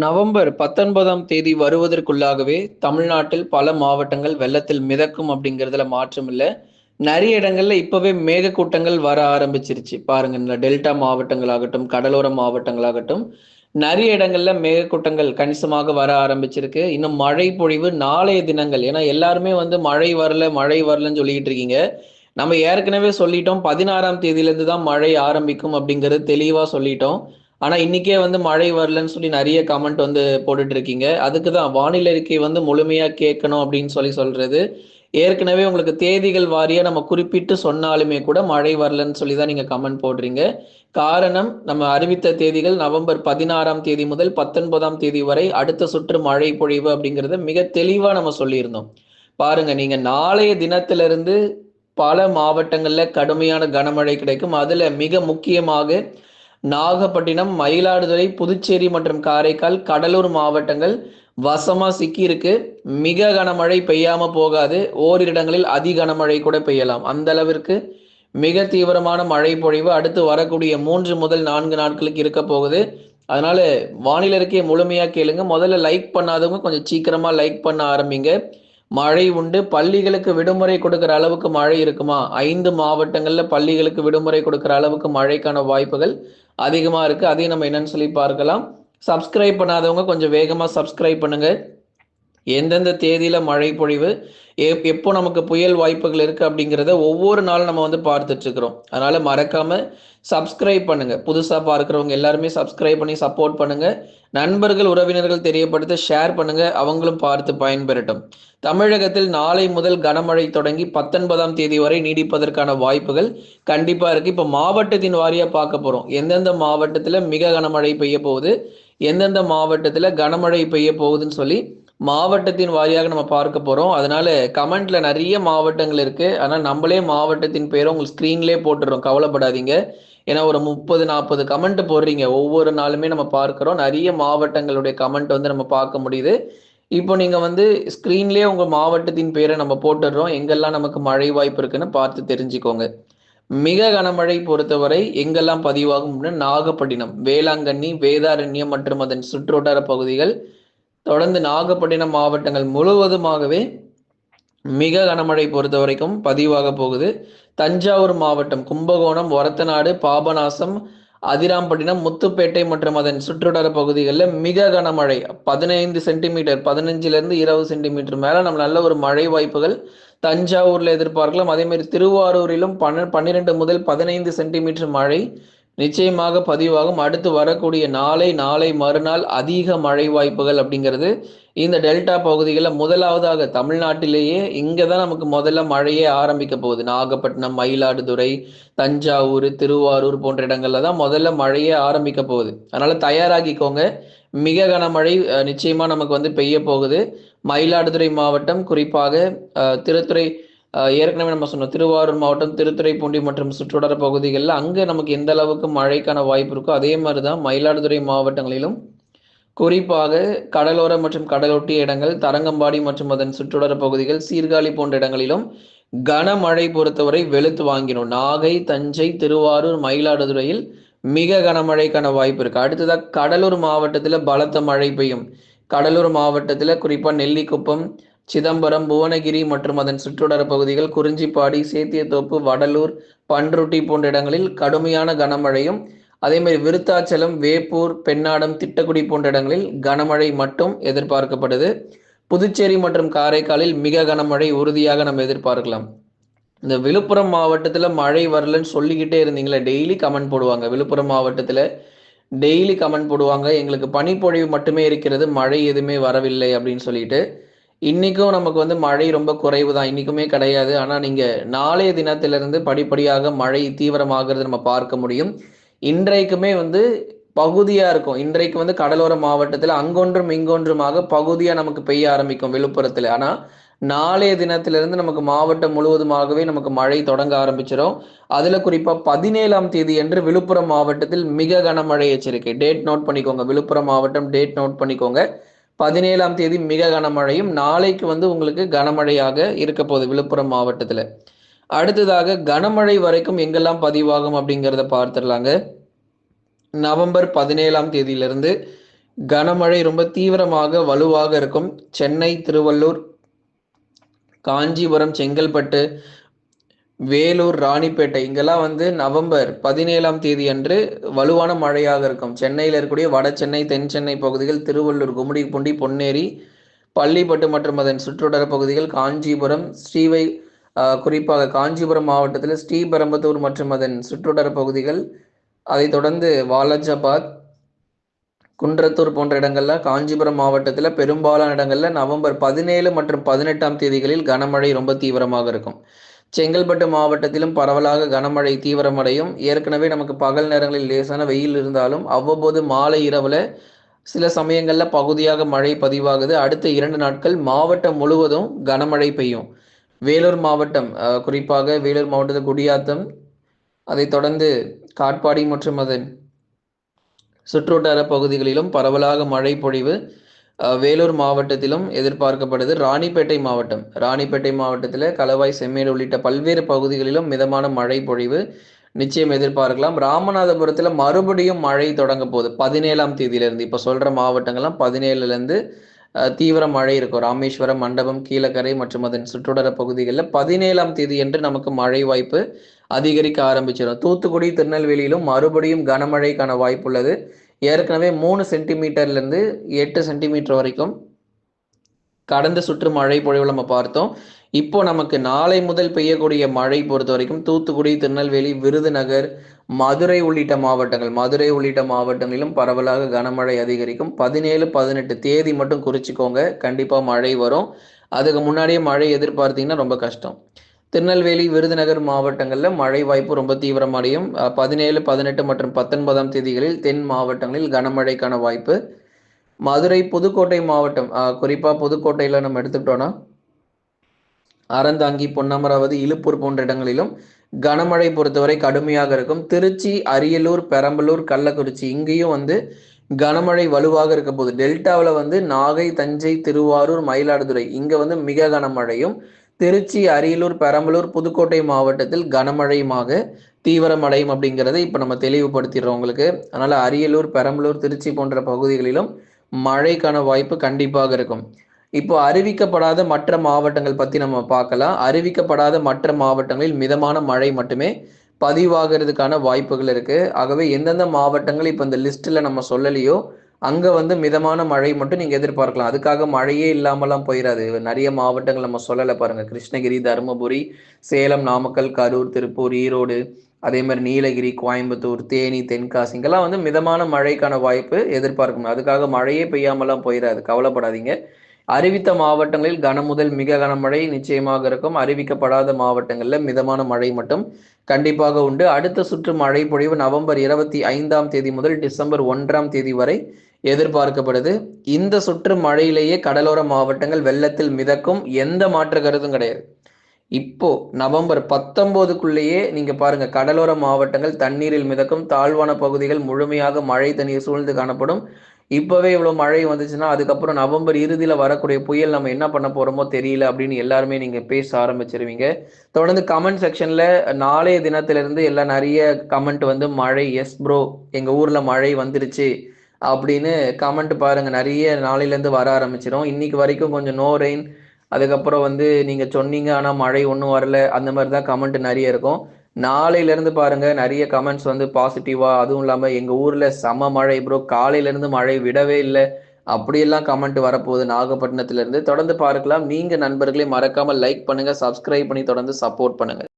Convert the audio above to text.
November பத்தொன்பதாம் தேதி வருவதற்குள்ளாகவே தமிழ்நாட்டில் பல மாவட்டங்கள் வெள்ளத்தில் மிதக்கும் அப்படிங்கிறதுல மாற்றம் இல்லை. நிறைய இடங்கள்ல இப்பவே மேகக்கூட்டங்கள் வர ஆரம்பிச்சிருச்சு. பாருங்க இந்த டெல்டா மாவட்டங்களாகட்டும் கடலோர மாவட்டங்களாகட்டும் நிறைய இடங்கள்ல மேகக்கூட்டங்கள் கணிசமாக வர ஆரம்பிச்சிருக்கு. இன்னும் மழை பொழிவு நாளைய தினங்கள். ஏன்னா எல்லாருமே வந்து மழை வரல மழை வரலன்னு சொல்லிட்டு இருக்கீங்க. நம்ம ஏற்கனவே சொல்லிட்டோம் பதினாறாம் தேதியிலேருந்து தான் மழை ஆரம்பிக்கும் அப்படிங்கிறது தெளிவா சொல்லிட்டோம். ஆனா இன்னைக்கே வந்து மழை வரலன்னு சொல்லி நிறைய கமெண்ட் வந்து போட்டுட்டு இருக்கீங்க. அதுக்கு தான் வானிலை அறிக்கை வந்து முழுமையா கேட்கணும் அப்படின்னு சொல்லி சொல்றது. ஏற்கனவே உங்களுக்கு தேதிகள் வாரியா நம்ம குறிப்பிட்டு சொன்னாலுமே கூட மழை வரலன்னு சொல்லி தான் நீங்க கமெண்ட் போடுறீங்க. காரணம் நம்ம அறிவித்த தேதிகள் நவம்பர் பதினாறாம் தேதி முதல் பத்தொன்பதாம் தேதி வரை அடுத்த சுற்று மழை பொழிவு அப்படிங்கறத மிக தெளிவா நம்ம சொல்லியிருந்தோம். பாருங்க நீங்க நாளைய தினத்திலிருந்து பல மாவட்டங்கள்ல கடுமையான கனமழை கிடைக்கும். அதுல மிக முக்கியமாக நாகப்பட்டினம் மயிலாடுதுறை புதுச்சேரி மற்றும் காரைக்கால் கடலூர் மாவட்டங்கள் வசமா சிக்கியிருக்கு. மிக கனமழை பெய்யாம போகாது. ஓரிரு இடங்களில் அதி கனமழை கூட பெய்யலாம். அந்த அளவிற்கு மிக தீவிரமான மழை பொழிவு அடுத்து வரக்கூடிய மூன்று முதல் நான்கு நாட்களுக்கு இருக்க போகுது. அதனால வானிலை அறிக்கையை முழுமையா கேளுங்க. முதல்ல லைக் பண்ணாதவங்க கொஞ்சம் சீக்கிரமா லைக் பண்ண ஆரம்பிங்க. மழை உண்டு. பள்ளிகளுக்கு விடுமுறை கொடுக்கிற அளவுக்கு மழை இருக்குமா? ஐந்து மாவட்டங்கள்ல பள்ளிகளுக்கு விடுமுறை கொடுக்கிற அளவுக்கு மழைக்கான வாய்ப்புகள் அதிகமாக இருக்குது அதையும் நம்ம என்னன்னு சொல்லி பார்க்கலாம். சப்ஸ்கிரைப் பண்ணாதவங்க கொஞ்சம் வேகமாக சப்ஸ்கிரைப் பண்ணுங்கள் எந்தெந்த தேதியில் மழை பொழிவு எப்- எப்போ நமக்கு புயல் வாய்ப்புகள் இருக்குது அப்படிங்கிறத ஒவ்வொரு நாளும் நம்ம வந்து பார்த்துட்ருக்குறோம் அதனால் மறக்காமல் சப்ஸ்கிரைப் பண்ணுங்கள் புதுசாக பார்க்குறவங்க எல்லாருமே சப்ஸ்கிரைப் பண்ணி சப்போர்ட் பண்ணுங்கள் நண்பர்கள் உறவினர்கள் தெரியப்படுத்த ஷேர் பண்ணுங்கள் அவங்களும் பார்த்து பயன்பெறட்டும். தமிழகத்தில் நாளை முதல் கனமழை தொடங்கி பத்தொன்பதாம் தேதி வரை நீடிப்பதற்கான வாய்ப்புகள் கண்டிப்பாக இருக்குது இப்போ மாவட்டத்தின் வாரியாக பார்க்க போகிறோம் எந்தெந்த மாவட்டத்தில் மிக கனமழை பெய்ய போகுது? எந்தெந்த மாவட்டத்தில் கனமழை பெய்ய போகுதுன்னு சொல்லி மாவட்டத்தின் வாரியாக நம்ம பார்க்க போறோம். அதனால கமெண்ட்ல நிறைய மாவட்டங்கள் இருக்கு. ஆனா நம்மளே மாவட்டத்தின் பேரை உங்களுக்கு ஸ்கிரீன்லயே போட்டுறோம். கவலைப்படாதீங்க. ஏன்னா ஒரு முப்பது நாற்பது கமெண்ட் போடுறீங்க. ஒவ்வொரு நாளுமே நம்ம பார்க்கிறோம். நிறைய மாவட்டங்களுடைய கமெண்ட் வந்து நம்ம பார்க்க முடியுது. இப்போ நீங்க வந்து ஸ்கிரீன்லயே உங்க மாவட்டத்தின் பேரை நம்ம போட்டுடுறோம் எங்கெல்லாம் நமக்கு மழை வாய்ப்பு இருக்குன்னு பார்த்து தெரிஞ்சுக்கோங்க. மிக கனமழை பொறுத்தவரை எங்கெல்லாம் பதிவாகும் நாகப்பட்டினம் வேளாங்கண்ணி வேதாரண்யம் மற்றும் அதன் சுற்றுவட்டார பகுதிகள் தொடர்ந்து நாகப்பட்டினம் மாவட்டங்கள் முழுவதுமாகவே மிக கனமழை பொறுத்த வரைக்கும் பதிவாக போகுது. தஞ்சாவூர் மாவட்டம் கும்பகோணம் ஒரத்தநாடு பாபநாசம் அதிராம்பட்டினம் முத்துப்பேட்டை மற்றும் அதன் சுற்றுவட்டார பகுதிகளில் மிக கனமழை. பதினைந்து சென்டிமீட்டர் பதினஞ்சிலிருந்து இருபது சென்டிமீட்டர் மேலே நம்ம நல்ல ஒரு மழை வாய்ப்புகள் தஞ்சாவூரில் எதிர்பார்க்கலாம். அதேமாதிரி திருவாரூரிலும் பன்ன பன்னிரெண்டு முதல் பதினைந்து சென்டிமீட்டர் மழை நிச்சயமாக பதிவாகும். அடுத்து வரக்கூடிய நாளை நாளை மறுநாள் அதிக மழை வாய்ப்புகள் அப்படிங்கிறது இந்த டெல்டா பகுதிகளில் முதலாவதாக தமிழ்நாட்டிலேயே இங்கே தான் நமக்கு முதல்ல மழையே ஆரம்பிக்க போகுது. நாகப்பட்டினம் மயிலாடுதுறை தஞ்சாவூர் திருவாரூர் போன்ற இடங்கள்ல தான் முதல்ல மழையே ஆரம்பிக்க போகுது. அதனால தயாராகிக்கோங்க. மிக கனமழை நிச்சயமாக நிச்சயமா நமக்கு வந்து பெய்ய போகுது. மயிலாடுதுறை மாவட்டம் குறிப்பாக திருத்துறை ஏற்கனவே நம்ம சொன்னோம் திருவாரூர் மாவட்டம் திருத்துறைப்பூண்டி மற்றும் சுற்றுவட்டார பகுதிகளில் அங்கே நமக்கு எந்த அளவுக்கு மழைக்கான வாய்ப்பு இருக்கோ அதே மாதிரி தான் மயிலாடுதுறை மாவட்டங்களிலும். குறிப்பாக கடலோர மற்றும் கடலொட்டிய இடங்கள் தரங்கம்பாடி மற்றும் அதன் சுற்றுவட்டார பகுதிகள் சீர்காழி போன்ற இடங்களிலும் கனமழை பொறுத்தவரை வெளுத்து வாங்கினோம். நாகை தஞ்சை திருவாரூர் மயிலாடுதுறையில் மிக கனமழைக்கான வாய்ப்பு இருக்கு. அடுத்ததாக கடலூர் மாவட்டத்தில் பலத்த மழை பெய்யும். கடலூர் மாவட்டத்தில் குறிப்பாக நெல்லிக்குப்பம் சிதம்பரம் புவனகிரி மற்றும் அதன் சுற்றுடர பகுதிகள் குறிஞ்சிப்பாடி சேத்தியத்தோப்பு வடலூர் பன்ருட்டி போன்ற இடங்களில் கடுமையான கனமழையும் அதே மாதிரி விருத்தாச்சலம் வேப்பூர் பெண்ணாடம் திட்டக்குடி போன்ற இடங்களில் கனமழை மட்டும் எதிர்பார்க்கப்படுது. புதுச்சேரி மற்றும் காரைக்காலில் மிக கனமழை உறுதியாக நம்ம எதிர்பார்க்கலாம். இந்த விழுப்புரம் மாவட்டத்தில் மழை வரலன்னு சொல்லிக்கிட்டே இருந்தீங்களே டெய்லி கமெண்ட் போடுவாங்க. விழுப்புரம் மாவட்டத்தில் டெய்லி கமெண்ட் போடுவாங்க. எங்களுக்கு பனிப்பொழிவு மட்டுமே இருக்கிறது மழை எதுவுமே வரவில்லை அப்படின்னு சொல்லிட்டு. இன்னைக்கும் நமக்கு வந்து மழை ரொம்ப குறைவு தான் இன்னைக்குமே கிடையாது. ஆனா நீங்க நாளைய தினத்திலிருந்து படிப்படியாக மழை தீவிரமாகிறது நம்ம பார்க்க முடியும். இன்றைக்குமே வந்து பகுதியா இருக்கும். இன்றைக்கு வந்து கடலோர மாவட்டத்தில் அங்கொன்றும் இங்கொன்றுமாக பகுதியா நமக்கு பெய்ய ஆரம்பிக்கும் விழுப்புரத்துல. ஆனா நாளைய தினத்திலிருந்து நமக்கு மாவட்டம் முழுவதுமாகவே நமக்கு மழை தொடங்க ஆரம்பிச்சிடும் அதுல குறிப்பா பதினேழாம் தேதி என்று விழுப்புரம் மாவட்டத்தில் மிக கனமழை எச்சரிக்கை. டேட் நோட் பண்ணிக்கோங்க. விழுப்புரம் மாவட்டம் டேட் நோட் பண்ணிக்கோங்க. பதினேழாம் தேதி மிக கனமழையும் நாளைக்கு வந்து உங்களுக்கு கனமழையாக இருக்க போகுது விழுப்புரம் மாவட்டத்தில். அடுத்ததாக கனமழை வரைக்கும் எங்கெல்லாம் பதிவாகும் அப்படிங்கிறத பார்த்துடலாங்க. நவம்பர் பதினேழாம் தேதியிலிருந்து கனமழை ரொம்ப தீவிரமாக வலுவாக இருக்கும். சென்னை திருவள்ளூர் காஞ்சிபுரம் செங்கல்பட்டு வேலூர் ராணிப்பேட்டை இங்கெல்லாம் வந்து நவம்பர் பதினேழாம் தேதி அன்று வலுவான மழையாக இருக்கும். சென்னையில் இருக்கக்கூடிய வட சென்னை தென் சென்னை பகுதிகள் திருவள்ளூர் கும்மிடிப்பூண்டி பொன்னேரி பள்ளிப்பட்டு மற்றும் அதன் சுற்றுவட்டார பகுதிகள் காஞ்சிபுரம் ஸ்ரீவை குறிப்பாக காஞ்சிபுரம் மாவட்டத்தில் ஸ்ரீபெரம்பத்தூர் மற்றும் அதன் சுற்றுவட்டார பகுதிகள் அதைத் தொடர்ந்து வாலாஜாபாத் குன்றத்தூர் போன்ற இடங்களில் காஞ்சிபுரம் மாவட்டத்தில் பெரும்பாலான இடங்களில் நவம்பர் பதினேழு மற்றும் பதினெட்டாம் தேதிகளில் கனமழை ரொம்ப தீவிரமாக இருக்கும். செங்கல்பட்டு மாவட்டத்திலும் பரவலாக கனமழை தீவிரமடையும். ஏற்கனவே நமக்கு பகல் நேரங்களில் லேசான வெயில் இருந்தாலும் அவ்வப்போது மாலை இரவுல சில சமயங்களில் பகுதியாக மழை பதிவாகுது. அடுத்த இரண்டு நாட்கள் மாவட்டம் முழுவதும் கனமழை பெய்யும். வேலூர் மாவட்டம் குறிப்பாக வேலூர் மாவட்டத்தில் குடியாத்தம் அதைத் தொடர்ந்து காட்பாடி மற்றும் அதன் சுற்றுவட்டார பகுதிகளிலும் பரவலாக மழை பொழிவு. வேலூர் மாவட்டத்திலும் எதிர்பார்க்கப்படுது ராணிப்பேட்டை மாவட்டம். ராணிப்பேட்டை மாவட்டத்தில் கலவாய் செம்மேடு உள்ளிட்ட பல்வேறு பகுதிகளிலும் மிதமான மழை பொழிவு நிச்சயம் எதிர்பார்க்கலாம். ராமநாதபுரத்தில் மறுபடியும் மழை தொடங்க போகுது. பதினேழாம் தேதியிலேருந்து. இப்போ சொல்கிற மாவட்டங்கள்லாம் பதினேழுலேருந்து தீவிர மழை இருக்கும். ராமேஸ்வரம் மண்டபம் கீழக்கரை மற்றும் அதன் சுற்றுடர பகுதிகளில் பதினேழாம் தேதி என்று நமக்கு மழை வாய்ப்பு அதிகரிக்க ஆரம்பிச்சிடும். தூத்துக்குடி திருநெல்வேலியிலும் மறுபடியும் கனமழைக்கான வாய்ப்பு உள்ளது. ஏற்கனவே மூணு சென்டிமீட்டர்லேருந்து எட்டு சென்டிமீட்டர் வரைக்கும் கடந்த சுற்று மழை பொழிவு நம்ம பார்த்தோம். இப்போ நமக்கு நாளை முதல் பெய்யக்கூடிய மழை பொறுத்த வரைக்கும் தூத்துக்குடி திருநெல்வேலி விருதுநகர் மதுரை உள்ளிட்ட மாவட்டங்கள் மதுரை உள்ளிட்ட மாவட்டங்களிலும் பரவலாக கனமழை அதிகரிக்கும். பதினேழு பதினெட்டு தேதி மட்டும் குறிச்சிக்கோங்க. கண்டிப்பாக மழை வரும். அதுக்கு முன்னாடியே மழை எதிர்பார்த்தீங்கன்னா ரொம்ப கஷ்டம். திருநெல்வேலி விருதுநகர் மாவட்டங்களில் மழை வாய்ப்பு ரொம்ப தீவிரமடையும். பதினேழு பதினெட்டு மற்றும் பத்தொன்பதாம் தேதிகளில் தென் மாவட்டங்களில் கனமழைக்கான வாய்ப்பு. மதுரை புதுக்கோட்டை மாவட்டம் குறிப்பாக புதுக்கோட்டையில் நம்ம எடுத்துக்கிட்டோன்னா அறந்தாங்கி பொன்னமராவதி இழுப்பூர் போன்ற இடங்களிலும் கனமழை பொறுத்தவரை கடுமையாக இருக்கும். திருச்சி அரியலூர் பெரம்பலூர் கள்ளக்குறிச்சி இங்கேயும் வந்து கனமழை வலுவாக இருக்க போது டெல்டாவில் வந்து நாகை தஞ்சை திருவாரூர் மயிலாடுதுறை இங்கே வந்து மிக கனமழையும் திருச்சி அரியலூர் பெரம்பலூர் புதுக்கோட்டை மாவட்டத்தில் கனமழையுமாக தீவிரமடையும் அப்படிங்கிறத இப்போ நம்ம தெளிவுபடுத்திடுறோம் உங்களுக்கு. அதனால் அரியலூர் பெரம்பலூர் திருச்சி போன்ற பகுதிகளிலும் மழைக்கான வாய்ப்பு கண்டிப்பாக இருக்கும். இப்போ அறிவிக்கப்படாத மற்ற மாவட்டங்கள் பற்றி நம்ம பார்க்கலாம். அறிவிக்கப்படாத மற்ற மாவட்டங்களில் மிதமான மழை மட்டுமே பதிவாகிறதுக்கான வாய்ப்புகள் இருக்கு. ஆகவே எந்தெந்த மாவட்டங்கள் இப்போ இந்த லிஸ்ட்டில் நம்ம சொல்லலையோ அங்கே வந்து மிதமான மழை மட்டும் நீங்கள் எதிர்பார்க்கலாம். அதுக்காக மழையே இல்லாமலாம் போயிடாது நிறைய மாவட்டங்கள் நம்ம சொல்லலை பாருங்கள் கிருஷ்ணகிரி தருமபுரி சேலம் நாமக்கல் கரூர் திருப்பூர் ஈரோடு அதே மாதிரி நீலகிரி கோயம்புத்தூர் தேனி தென்காசி இங்கெல்லாம் வந்து மிதமான மழைக்கான வாய்ப்பு எதிர்பார்க்கணும். அதுக்காக மழையே பெய்யாமலாம் போயிடாது கவலைப்படாதீங்க. அறிவித்த மாவட்டங்களில் கனமுதல் மிக கனமழை நிச்சயமாக இருக்கும். அறிவிக்கப்படாத மாவட்டங்களில் மிதமான மழை மட்டும் கண்டிப்பாக உண்டு. அடுத்த சுற்று மழை பொழிவு நவம்பர் இருபத்தி ஐந்தாம் தேதி முதல் டிசம்பர் ஒன்றாம் தேதி வரை எதிர்பார்க்கப்படுது. இந்த சுற்று மழையிலேயே கடலோர மாவட்டங்கள் வெள்ளத்தில் மிதக்கும் எந்த மாற்று கருத்தும் கிடையாது. இப்போ நவம்பர் பத்தொன்பதுக்குள்ளேயே நீங்க பாருங்க கடலோர மாவட்டங்கள் தண்ணீரில் மிதக்கும் தாழ்வான பகுதிகள் முழுமையாக மழை தண்ணீர் சூழ்ந்து காணப்படும். இப்போவே இவ்வளோ மழை வந்துச்சுன்னா அதுக்கப்புறம் நவம்பர் இறுதியில் வரக்கூடிய புயல் நம்ம என்ன பண்ண போகிறோமோ தெரியல அப்படின்னு எல்லாருமே நீங்கள் பேச ஆரம்பிச்சிருவீங்க. தொடர்ந்து கமெண்ட் செக்ஷனில் நாளைய தினத்திலிருந்து எல்லாம் நிறைய கமெண்ட் வந்து மழை எஸ் ப்ரோ எங்கள் ஊரில் மழை வந்துருச்சு. அப்படின்னு கமெண்ட் பாருங்கள் நிறைய நாளையிலேருந்து வர ஆரம்பிச்சிடும் இன்னைக்கு வரைக்கும் கொஞ்சம் நோ ரெயின் அதுக்கப்புறம் வந்து நீங்கள் சொன்னீங்க ஆனால் மழை ஒன்றும் வரல. அந்த மாதிரி தான் கமெண்ட் நிறைய இருக்கும். நாளையிலேருந்து பாருங்க நிறைய கமெண்ட்ஸ் வந்து பாசிட்டிவா அதுவும் இல்லாமல் எங்கள் ஊரில் செம மழை ப்ரோ காலையிலேருந்து மழை விடவே இல்லை. அப்படியெல்லாம் கமெண்ட் வரப்போகுது நாகப்பட்டினத்திலேருந்து. தொடர்ந்து பார்க்கலாம். நீங்கள் நண்பர்களே மறக்காமல் லைக் பண்ணுங்கள் சப்ஸ்கிரைப் பண்ணி தொடர்ந்து சப்போர்ட் பண்ணுங்கள்